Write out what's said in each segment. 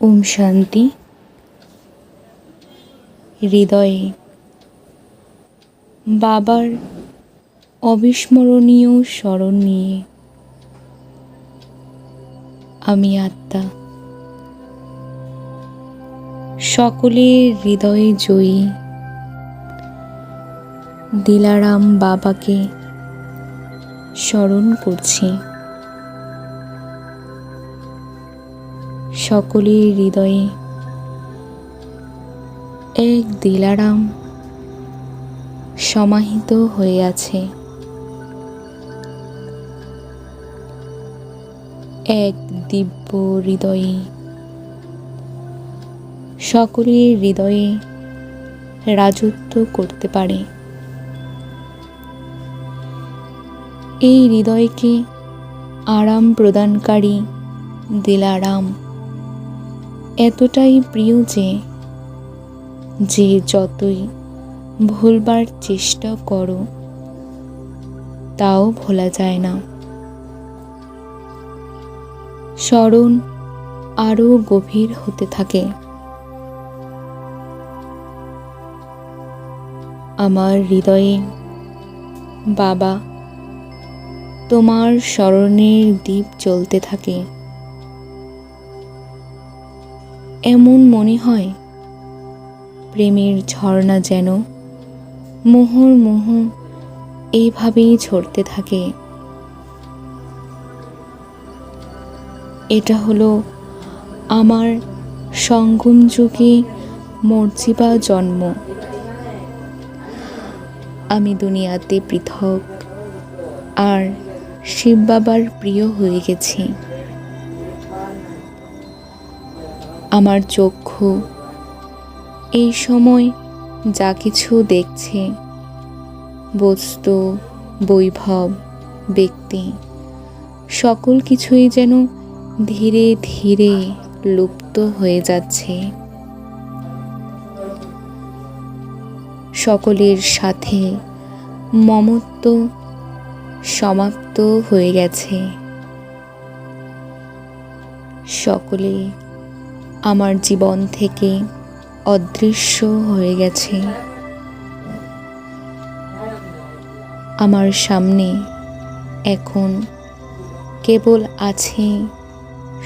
ওম শান্তি। হৃদয়ে বাবার অবিস্মরণীয় স্মরণ নিয়ে আমি আত্মা। সকলের হৃদয়ে জয়ী দিলারাম বাবাকে স্মরণ করছি। সকলের হৃদয়ে। এক দিলারাম সমাহিত হয়ে আছে এক দিব্য হৃদয়ে। সকলের হৃদয়ে রাজত্ব করতে পারে। এই হৃদয়কে আরাম প্রদানকারী দিলারাম এতটাই প্রিয় যে যে যতই ভুলবার চেষ্টা করো, তাও ভোলা যায় না। স্মরণ আরও গভীর হতে থাকে। আমার হৃদয়ে, বাবা, তোমার স্মরণের দ্বীপ জ্বলতে থাকে। এমন মনে হয়। প্রেমের ঝর্ণা যেন মোহর মোহ এইভাবেই ঝরতে থাকে। এটা হলো আমার সঙ্গম যুগে মর্জিবা জন্ম। আমি দুনিয়াতে পৃথক আর শিব বাবার প্রিয় হয়ে গেছি। আমার চক্ষু। এই সময় যা কিছু দেখছে, বস্তু, বৈভব, ব্যক্তি, সকল কিছুই যেন ধীরে ধীরে লুপ্ত হয়ে যাচ্ছে। সকলের সাথে মমত্ব সমাপ্ত হয়ে গেছে। সকলে আমার জীবন থেকে অদৃশ্য হয়ে গেছে। আমার সামনে এখন কেবল আছে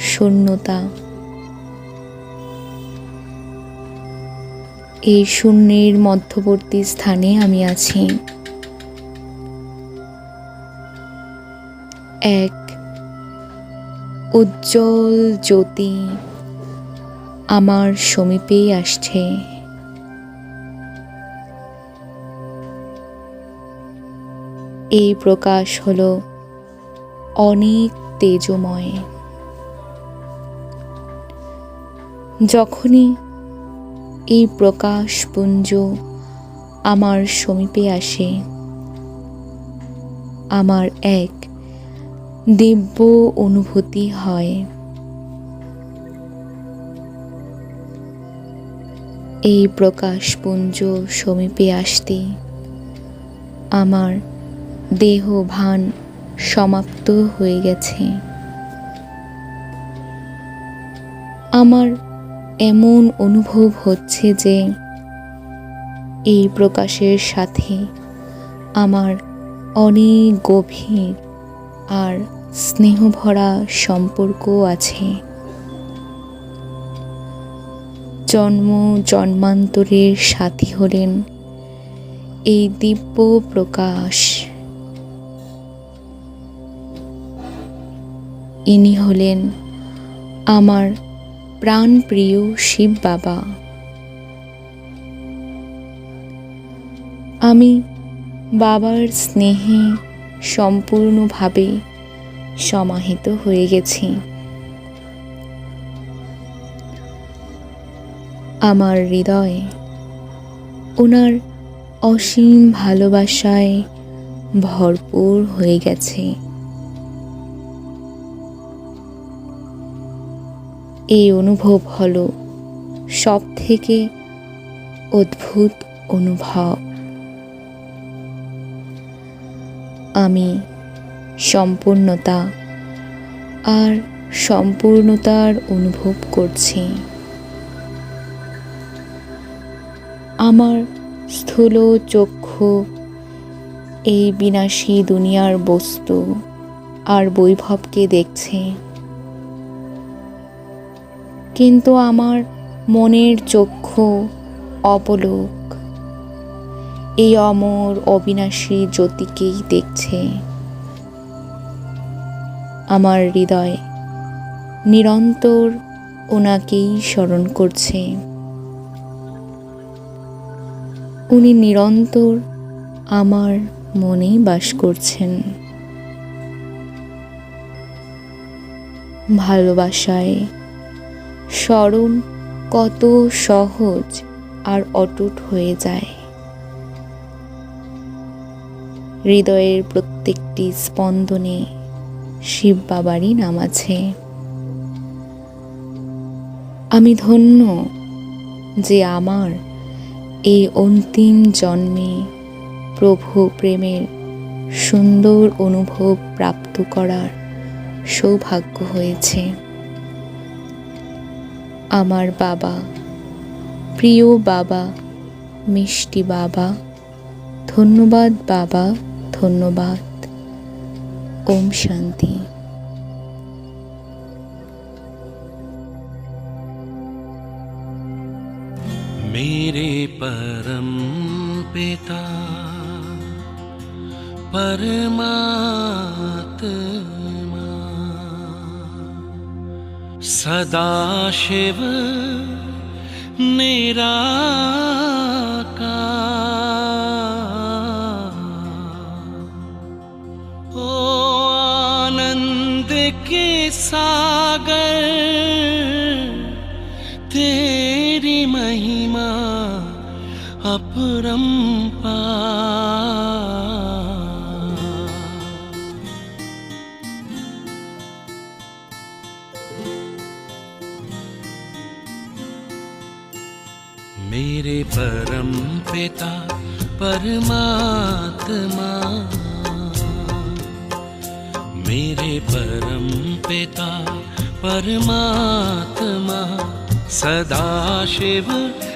শূন্যতা। এই শূন্যের মধ্যবর্তী স্থানে আমি আছি। এক উজ্জ্বল জ্যোতি আমার সমীপেই আসছে। এই প্রকাশ হল অনেক তেজময়। যখনই এই প্রকাশপুঞ্জ আমার সমীপে আসে, আমার এক দিব্য অনুভূতি হয়। এই প্রকাশপুঞ্জ সমীপে আসতে। আমার দেহ ভান সমাপ্ত হয়ে গেছে। আমার এমন অনুভব হচ্ছে যে, এই প্রকাশের সাথে আমার অনেক গভীর আর স্নেহভরা সম্পর্ক আছে। জন্ম জন্মান্তরের সাথী হলেন এই দিব্য প্রকাশ। ইনি হলেন আমার প্রাণপ্রিয় শিব বাবা। আমি বাবার স্নেহে সম্পূর্ণভাবে সমাহিত হয়ে গেছি। আমার হৃদয়। ওনার অসীম ভালোবাসায় ভরপুর হয়ে গেছে। এই অনুভব হলো সব থেকে অদ্ভুত অনুভব। আমি সম্পূর্ণতা আর সম্পূর্ণতার অনুভব করছি। আমার স্থূল চক্ষু, এই বিনাশী দুনিয়ার বস্তু আর বৈভবকে দেখছে। কিন্তু আমার মনের চক্ষু অপলোক এই অমর অবিনাশী জ্যোতিকেই দেখছে। আমার হৃদয় নিরন্তর ওনাকেই স্মরণ করছে। উনি নিরন্তর আমার মনেই বাস করছেন। ভালোবাসায় স্মরণ কত সহজ আর অটুট হয়ে যায়। হৃদয়ের প্রত্যেকটি স্পন্দনে শিব বাবারই নাম আছে। আমি ধন্য যে আমার এই অন্তিম জন্মে প্রভু প্রেমের সুন্দর অনুভব প্রাপ্ত করার সৌভাগ্য হয়েছে। আমার বাবা, প্রিয় বাবা, মিষ্টি বাবা, ধন্যবাদ বাবা, ধন্যবাদ। ওম শান্তি। परम पिता परमात्मा। सदाशिव निराकार मेरे परम पिता परमात्मा। मेरे परम पिता परमात्मा। सदाशिव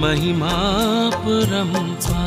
महिमा परम्पा